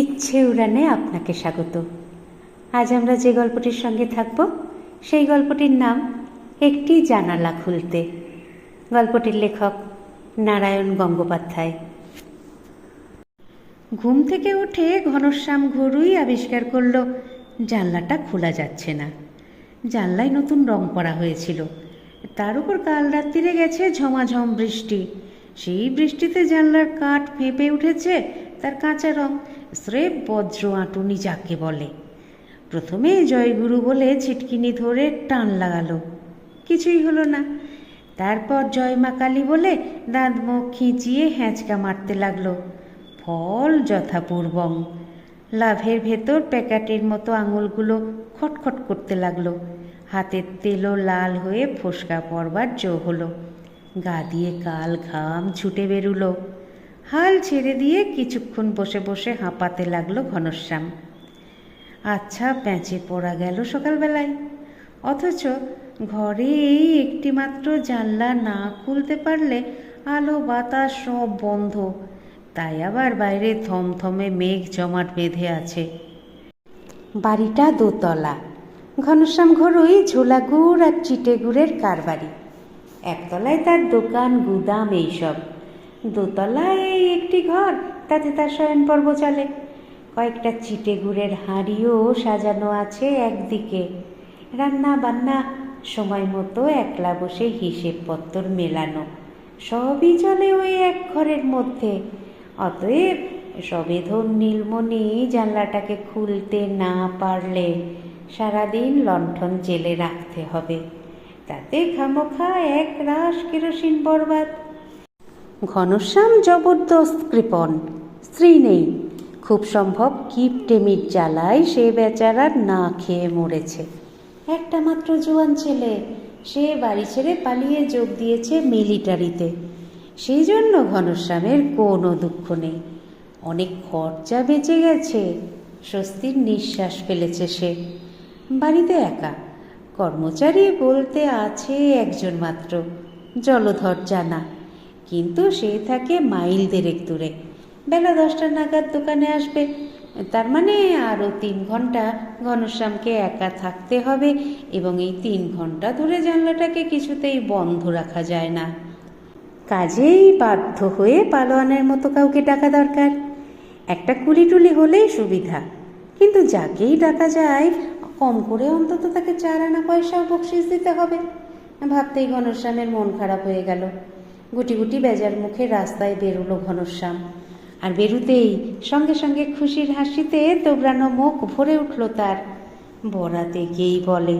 ইচ্ছে উড়ানে আপনাকে স্বাগত। আজ আমরা যে গল্পটির সঙ্গে থাকব, সেই গল্পটির নাম একটি জানালা খুলতে। গল্পটির লেখক নারায়ণ গঙ্গোপাধ্যায়। ঘুম থেকে উঠে ঘনশ্যাম ঘরুই আবিষ্কার করল, জানলাটা খোলা যাচ্ছে না। জানলায় নতুন রং করা হয়েছিল। তার উপর কাল রাত্রিরে গেছে ঝমাঝম বৃষ্টি। সেই বৃষ্টিতে জানলার কাঠ ফেঁপে উঠেছে তার কাঁচা রং। স্রেফ বজ্র আঁটুনি যাকে বলে। প্রথমে জয়গুরু বলে ছিটকিনি ধরে টান লাগালো। কিছুই হলো না। তারপর জয় মা কালী বলে দাঁত মুখ খিঁচিয়ে হ্যাঁচকা মারতে লাগল। ফল যথাপূর্বং। লাভের ভেতর প্যাকেটের মতো আঙুলগুলো খটখট করতে লাগল। হাতের তেলও লাল হয়ে ফোসকা পড়বার জো হলো। গা দিয়ে কাল ঘাম ছুটে বেরুলো। হাল ছেড়ে দিয়ে কিছুক্ষণ বসে বসে হাঁপাতে লাগল ঘনশ্যাম। আচ্ছা প্যাঁচে পড়া গেল সকালবেলায়। অথচ ঘরে এই একটি মাত্র জানলা না খুলতে পারলে আলো, বাতাস সব বন্ধ। তাই আবার বাইরে থমথমে মেঘ জমাট বেঁধে আছে। বাড়িটা দোতলা। ঘনশ্যাম ঘরুই ঝোলা গুড় আর চিটে গুড়ের কারবারি। একতলায় তার দোকান, গুদাম এইসব। দোতলায় একটি ঘর, তাতে তার শয়ন পর্ব চলে। কয়েকটা চিটে গুড়ের হাঁড়িও সাজানো আছে একদিকে। রান্না বান্না সময় মতো একলা বসে হিসেবপত্তর মেলানো, সবই চলে ওই এক ঘরের মধ্যে। অতএব সবেধন নীলমণি জানলাটাকে খুলতে না পারলে সারাদিন লণ্ঠন জেলে রাখতে হবে। তাতে খামোখা এক রাস কেরোসিন বরবাদ। ঘনশ্যাম জবরদস্ত কৃপণ। স্ত্রী নেই। খুব সম্ভব কিপটেমির জ্বালায় সে বেচারা না খেয়ে মরেছে। একটা মাত্র জোয়ান ছেলে, সে বাড়ি ছেড়ে পালিয়ে যোগ দিয়েছে মিলিটারিতে। সেই জন্য ঘনশ্যামের কোনো দুঃখ নেই। অনেক খরচা বেঁচে গেছে, স্বস্তির নিঃশ্বাস ফেলেছে সে। বাড়িতে একা, কর্মচারী বলতে আছে একজন মাত্র, জলধর জানা। কিন্তু সে থাকে মাইল দেড়েক দূরে। বেলা দশটা নাগাদ দোকানে আসবে। তার মানে আরও তিন ঘণ্টা ঘনশ্যামকে একা থাকতে হবে এবং এই তিন ঘণ্টা ধরে জানলাটাকে কিছুতেই বন্ধ রাখা যায় না। কাজেই বাধ্য হয়ে পালোয়ানের মতো কাউকে ডাকা দরকার। একটা কুলি টুলি হলেই সুবিধা। কিন্তু যাকেই ডাকা যায়, কম করে অন্তত তাকে চার আনা পয়সাও বকশিস দিতে হবে। ভাবতেই ঘনশ্যামের মন খারাপ হয়ে গেল। গুটি গুটি বেজার মুখে রাস্তায় বেরোলো ঘনশ্যাম। আর বেরুতেই সঙ্গে সঙ্গে খুশির হাসিতে তোবড়ানো মুখ ভরে উঠল তার। বরাতে গিয়েই বলে,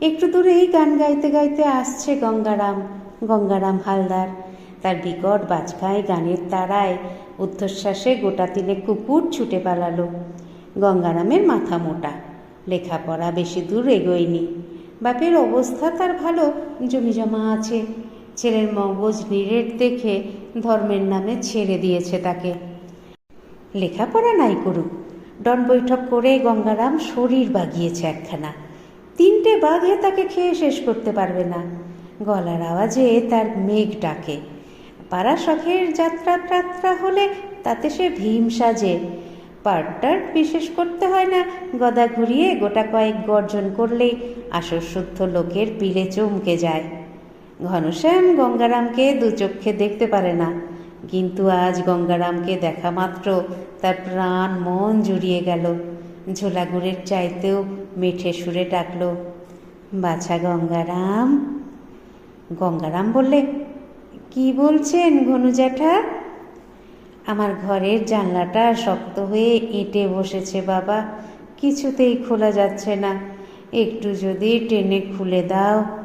একটু দূরেই গান গাইতে গাইতে আসছে গঙ্গারাম গঙ্গারাম হালদার। তার বিকট বাজখায় গানের তারায় ঊর্ধ্বশ্বাসে গোটা তিনে কুকুর ছুটে পালালো। গঙ্গারামের মাথা মোটা, লেখাপড়া বেশি দূর এগোয়নি। বাপের অবস্থা তার ভালো, জমি জমা আছে ছেলের মগজ নিরেট দেখে ধর্মের নামে ছেড়ে দিয়েছে তাকে। লেখাপড়া নাই করুক। ডন বৈঠক করে গঙ্গারাম শরীর বাগিয়েছে একখানা। তিনটে বাঘে তাকে খেয়ে শেষ করতে পারবে না। গলার আওয়াজে তার মেঘ ডাকে। পাড়া শখের যাত্রা প্রাত্রা হলে তাতে সে ভীম সাজে। পার্টার্ট বিশেষ করতে হয় না, গদা ঘুরিয়ে গোটা কয়েক গর্জন করলেই আসরশুদ্ধ লোকের পীড়ে চমকে যায়। ঘনশ্যাম গঙ্গারামকে দু চক্ষে দেখতে পারে না। কিন্তু আজ গঙ্গারামকে দেখা মাত্র তার প্রাণ মন জুড়িয়ে গেল। ঝোলাগুড়ের চাইতেও মেঠে সুরে ডাকল, বাছা গঙ্গারাম। গঙ্গারাম বললে, কি বলছেন ঘনু জ্যাঠা আমার ঘরের জানলাটা শক্ত হয়ে এঁটে বসেছে বাবা, কিছুতেই খোলা যাচ্ছে না। একটু যদি টেনে খুলে দাও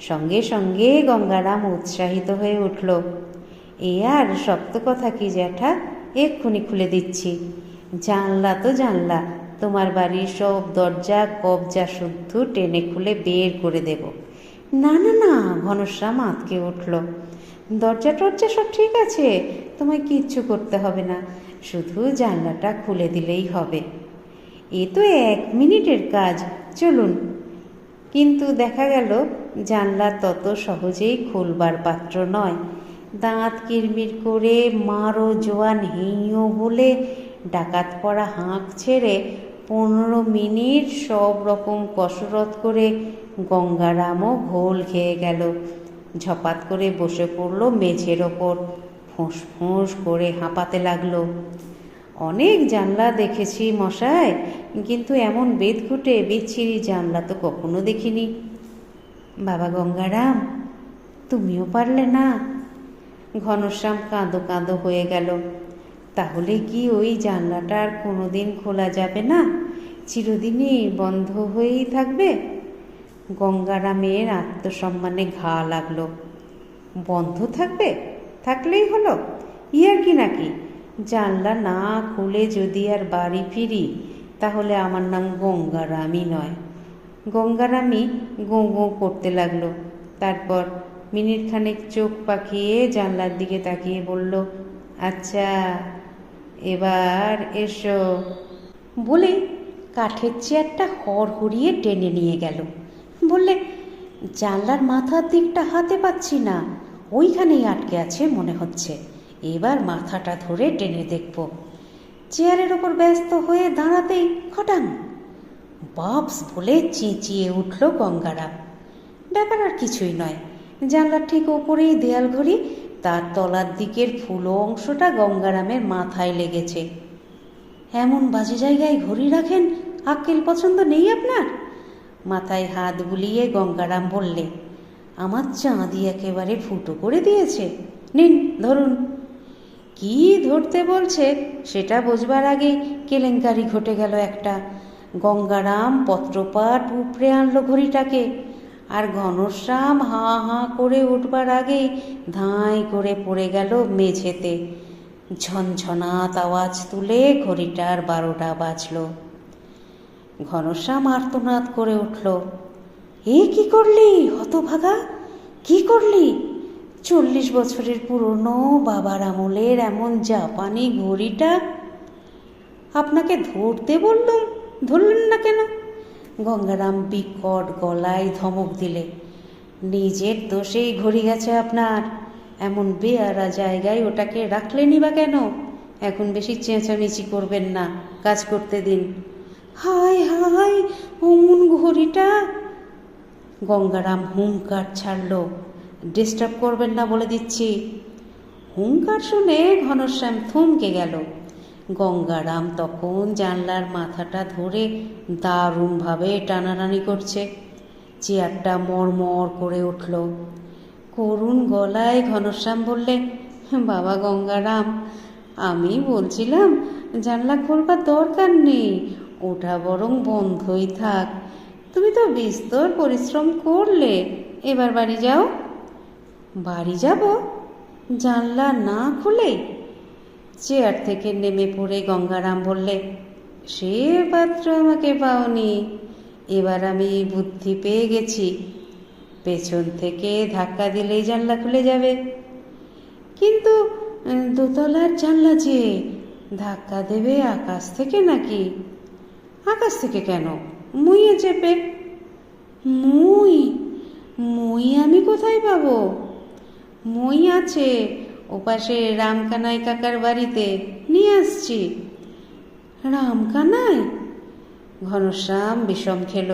সঙ্গে সঙ্গে গঙ্গারাম উৎসাহিত হয়ে উঠল। এ আর শক্ত কথা কি জ্যাঠা? এক্ষুনি খুলে দিচ্ছি। জানলা তো জানলা, তোমার বাড়ির সব দরজা কবজা শুদ্ধ টেনে খুলে বের করে দেব। না না না, ঘনশ্যাম আঁতকে উঠল। দরজা টরজা সব ঠিক আছে, তোমায় কিচ্ছু করতে হবে না, শুধু জানলাটা খুলে দিলেই হবে। এ তো এক মিনিটের কাজ, চলুন। কিন্তু দেখা গেল জানলা তত সহজেই খুলবার পাত্র নয়। দাঁত কিরমির করে মারো জোয়ান হেঁয়ো বলে ডাকাত পড়া হাঁক ছেড়ে পনেরো মিনিট সব রকম কসরত করে গঙ্গারামও ঘোল খেয়ে গেল। ঝপাত করে বসে পড়ল মেঝের ওপর। ফোঁস ফোঁস করে হাঁপাতে লাগল। অনেক জানলা দেখেছি মশাই কিন্তু এমন বেদঘুটে বিচ্ছিরি জানলা তো কখনো দেখিনি। বাবা গঙ্গারাম, তুমিও পারলে না। ঘনশ্যাম কাঁদো কাঁদো হয়ে গেল। তাহলে কি ওই জানলাটা আর কোনোদিন খোলা যাবে না? চিরদিনই বন্ধ হয়েই থাকবে। গঙ্গারামের আত্মসম্মানে ঘা লাগল। বন্ধ থাকবে? থাকলেই হলো। ইয়ার কি নাকি? জানলা না খুলে যদি আর বাড়ি ফিরি, তাহলে আমার নাম গঙ্গারামই নয়। গঙ্গারামই গোঁ গোঁ করতে লাগল। তারপর মিনিট খানেক চোখ পাকিয়ে জানলার দিকে তাকিয়ে বলল আচ্ছা এবার এসো। বলে কাঠের চেয়ারটা হড়হড়িয়ে টেনে নিয়ে গেল। বললে, জানলার মাথার দিকটা হাতে পাচ্ছি না, ওইখানেই আটকে আছে মনে হচ্ছে। এবার মাথাটা ধরে টেনে দেখব। চেয়ারের ওপর ব্যস্ত হয়ে দাঁড়াতেই খটাং বাপস বলে চেঁচিয়ে উঠল গঙ্গারাম ব্যাপার আর কিছুই নয়। জানলার ঠিক ওপরেই দেয়াল ঘড়ি, তার তলার দিকের ফুলো অংশটা গঙ্গারামের মাথায় লেগেছে। এমন বাজে জায়গায় ঘড়ি রাখেন, আক্কেল পছন্দ নেই আপনার? মাথায় হাত বুলিয়ে গঙ্গারাম বললে, আমার চাঁদি একেবারে ফুটো করে দিয়েছে। নিন, ধরুন। কি ধরতে বলছে, সেটা বোঝবার আগে কেলেঙ্কারি ঘটে গেল একটা। গঙ্গারাম, পত্রপাঠ উপড়ে আনলো ঘড়িটাকে। আর ঘনশ্যাম হাঁ হাঁ করে উঠবার আগেই ধাঁই করে পড়ে গেল মেঝেতে। ঝনঝনাত আওয়াজ তুলে ঘড়িটার বারোটা বাজল। ঘনশ্যাম আর্তনাদ করে উঠল, এ কি করলি, হতভাগা? কি করলি? চল্লিশ বছরের পুরনো বাবার আমলের এমন জাপানি ঘড়িটা? আপনাকে ধরতে বললুম ধরলেন না কেন? গঙ্গারাম বিকট গলায় ধমক দিলে, নিজের দোষেই ঘড়ি গেছে আপনার। এমন বেয়ারা জায়গায় ওটাকে রাখলেনই বা কেন? এখন বেশি চেঁচামেচি করবেন না, কাজ করতে দিন। হায় হায়, অমন ঘড়িটা? গঙ্গারাম হুঙ্কার ছাড়ল ডিস্টার্ব করবেন না বলে দিচ্ছি। হুঙ্কার শুনে ঘনশ্যাম থমকে গেল। গঙ্গারাম তখন জানলার মাথাটা ধরে দারুণভাবে টানাটানি করছে। চেয়ারটা মরমর করে উঠল। করুণ গলায় ঘনশ্যাম বললে, বাবা গঙ্গারাম, আমি বলছিলাম জানলা খোলবার দরকার নেই, ওটা বরং বন্ধই থাক। তুমি তো বিস্তর পরিশ্রম করলে, এবার বাড়ি যাও। বাড়ি যাব? জানলা না খুলে চেয়ার থেকে নেমে পড়ে গঙ্গারাম বললে, সে পাত্র আমাকে পাওনি। এবার আমি বুদ্ধি পেয়ে গেছি। পেছন থেকে ধাক্কা দিলেই জানলা খুলে যাবে। কিন্তু, দোতলার জানলা যে, ধাক্কা দেবে আকাশ থেকে নাকি? আকাশ থেকে কেন? মুইয়ে চেপে। মুই? মই আমি কোথায় পাবো? মই আছে ওপাশে রামকানাই কাকার বাড়িতে নিয়ে আসছি। রামকানাই? ঘনশ্যাম বিষম খেল।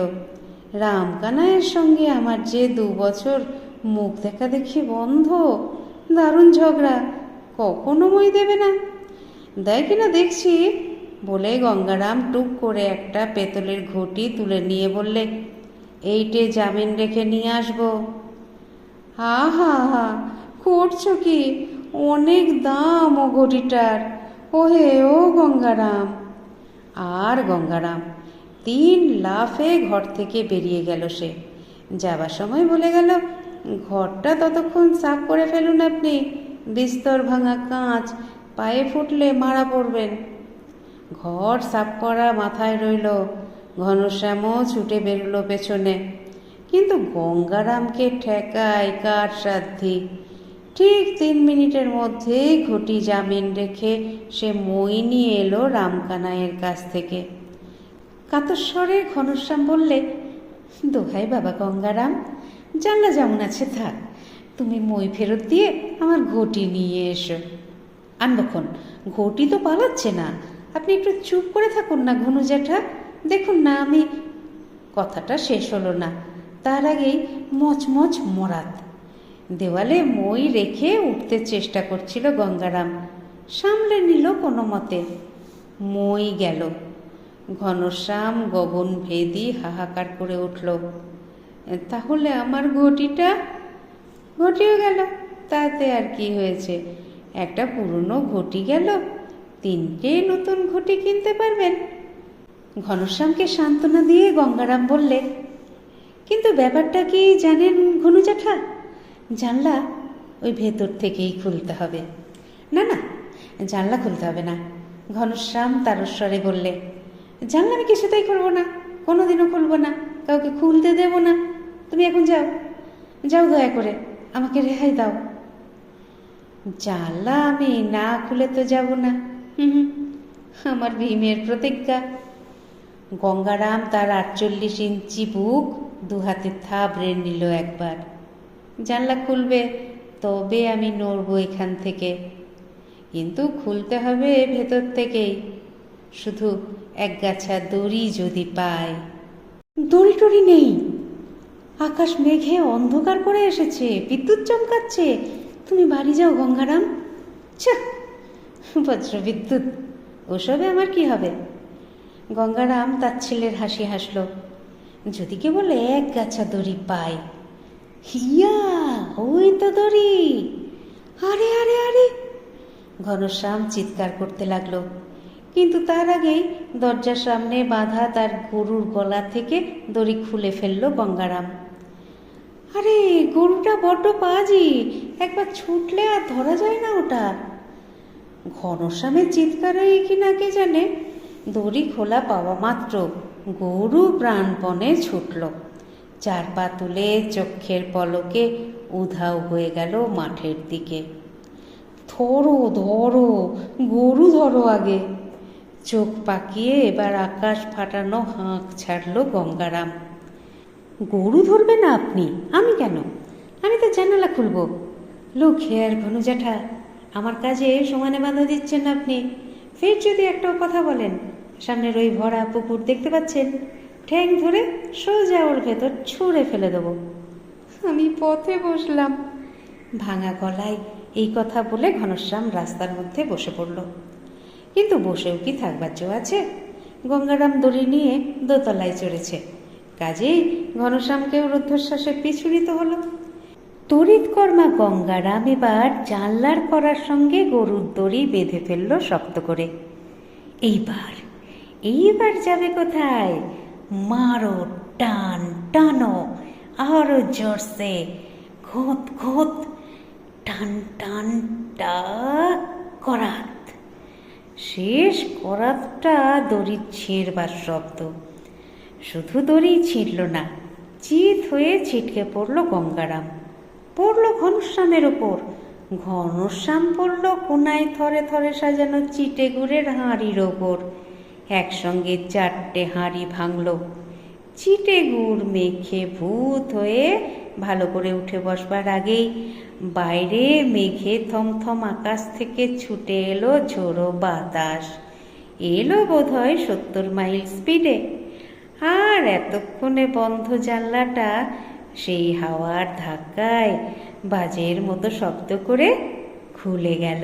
রামকানাইয়ের সঙ্গে আমার যে দু বছর মুখ দেখা দেখি বন্ধ, দারুণ ঝগড়া, কখনো মই দেবে না। দেয় কিনা দেখছি, বলে গঙ্গারাম টুক করে একটা পেতলের ঘটি তুলে নিয়ে বললে, এইটে জামিন রেখে নিয়ে আসব। হা হা হা করছ কি? অনেক দাম ও ঘটিটার ওহে ও গঙ্গারাম। আর গঙ্গারাম, তিন লাফে ঘর থেকে বেরিয়ে গেল সে। যাবার সময় বলে গেল, ঘরটা ততক্ষণ সাফ করে ফেলুন আপনি। বিস্তর ভাঙা কাঁচ, পায়ে ফুটলে মারা পড়বেন। ঘর সাফ করা মাথায় রইল ঘনশ্যামও ছুটে বেরোলো পেছনে। কিন্তু গঙ্গারামকে ঠেকায় কার সাধ্যি ঠিক তিন মিনিটের মধ্যেই ঘটি জামিন রেখে সে মই নিয়ে এলো রামকানাইয়ের কাছ থেকে। কাতস্বরে ঘনশ্যাম বললে, দোহাই বাবা গঙ্গারাম, জানলা যেমন আছে থাক, তুমি মই ফেরত দিয়ে আমার ঘটি নিয়ে এসো। আনবক্ষণ ঘটি তো পালাচ্ছে না, আপনি একটু চুপ করে থাকুন না ঘনু জ্যাঠা, দেখুন না আমি কথাটা শেষ হলো না, তার আগেই মচমচ মরাত। দেওয়ালে মই রেখে উঠতে চেষ্টা করছিল গঙ্গারাম। সামলে নিল কোনো মতে। মই গেল। ঘনশ্যাম গগন ভেদি হাহাকার করে উঠল। তাহলে আমার ঘটিটা? ঘটিও গেল। তাতে আর কি হয়েছে? একটা পুরনো ঘটি গেল। তিনটে নতুন ঘটি কিনতে পারবেন। ঘনশ্যামকে সান্ত্বনা দিয়ে গঙ্গারাম বললে, কিন্তু ব্যাপারটা কি জানেন ঘনু জ্যাঠা জানলা ওই ভেতর থেকেই খুলতে হবে। না না, জানলা খুলতে হবে না। ঘনশ্যাম তারস্বরে বললে, জানলা আমি কিছুতেই খুলবো না, কোনোদিনও খুলবো না, কাউকে খুলতে দেব না। তুমি এখন যাও যাও দয়া করে, আমাকে রেহাই দাও। জানলা আমি না খুলে তো যাব না। হুম আমার ভীমের প্রতিজ্ঞা। গঙ্গারাম তার আটচল্লিশ ইঞ্চি বুক দু হাতে থাবড়ে নিল একবার। জানলা খুলবে, তবে আমি নড়বো এখান থেকে। কিন্তু খুলতে হবে ভেতর থেকেই। শুধু এক গাছা দড়ি যদি পায় দড়ি টড়ি নেই। আকাশ মেঘে অন্ধকার করে এসেছে, বিদ্যুৎ চমকাচ্ছে। তুমি বাড়ি যাও, গঙ্গারাম। বজ্র বিদ্যুৎ, ওসবে আমার কি হবে? গঙ্গারাম তার ছেলের হাসি হাসল। যদি কেবল এক গাছা দড়ি পায় হিয়া, ওই তো দড়ি। আরে আরে আরে। ঘনশ্যাম চিৎকার করতে লাগল। কিন্তু তার আগেই দরজার সামনে বাঁধা তার গরুর গলা থেকে দড়ি খুলে ফেলল গঙ্গারাম। আরে, গরুটা বড্ড পাজি, একবার ছুটলে আর ধরা যায় না ওটা। ঘনশ্যামের চিৎকারে কি না কে জানে? দড়ি খোলা পাওয়া মাত্র গরু প্রাণপণে ছুটল। চার পা তুলে চক্ষের পলকে উধাও হয়ে গেল মাঠের দিকে। ধরো ধরো, গরু ধরো আগে। চোখ পাকিয়ে এবার আকাশ ফাটানো হাঁক ছাড়লো গঙ্গারাম। গরু ধরবে না আপনি? আমি কেন? আমি তো জানালা খুলব। লোক হেয়ার ঘনু জ্যাঠা আমার কাজে সমানে বাধা দিচ্ছেন আপনি। ফের যদি একটাও কথা বলেন, সামনের ওই ভরা পুকুর দেখতে পাচ্ছেন? ঠ্যাং ধরে সোজা ওর ভেতর ছুঁড়ে ফেলে দেবো। আমি পথে বসলাম। ভাঙা গলায় এই কথা বলে ঘনশ্যাম রাস্তার মধ্যে বসে পড়ল। কিন্তু বসেও কি থাকবার জো আছে? গঙ্গারাম দড়ি নিয়ে দোতলায় চড়েছে। কাজেই ঘনশ্যামকেও রুদ্ধশ্বাসে পিছুড়িত হলো। তড়িৎ কর্মা গঙ্গারাম এবার জানলার করার সঙ্গে গরুর দড়ি বেঁধে ফেলল শক্ত করে। এইবার এইবার যাবে কোথায়? মারো, টান, টানো, আরও জোরসে, ঘোত ঘোত, টান টান করাত। শেষ করাতটা দড়ি ছিঁড়বার শব্দ। শুধু দড়ি ছিঁড়ল না, চিত হয়ে ছিটকে পড়ল গঙ্গারাম। পড়ল ঘনশ্যামের ওপর। ঘনশ্যাম পড়ল কোনায় থরে থরে সাজানো চিটে গুড়ের হাঁড়ির ওপর। একসঙ্গে চারটে হাঁড়ি ভাঙল। চিটে গুড় মেখে ভূত হয়ে ভালো করে উঠে বসবার আগেই বাইরে মেঘে থমথম আকাশ থেকে ছুটে এলো ঝোড়ো বাতাস। এলো বোধহয় সত্তর মাইল স্পিডে। আর এতক্ষণে বন্ধ জানলাটা সেই হাওয়ার ধাক্কায় বাজের মতো শব্দ করে খুলে গেল।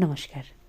नमस्कार।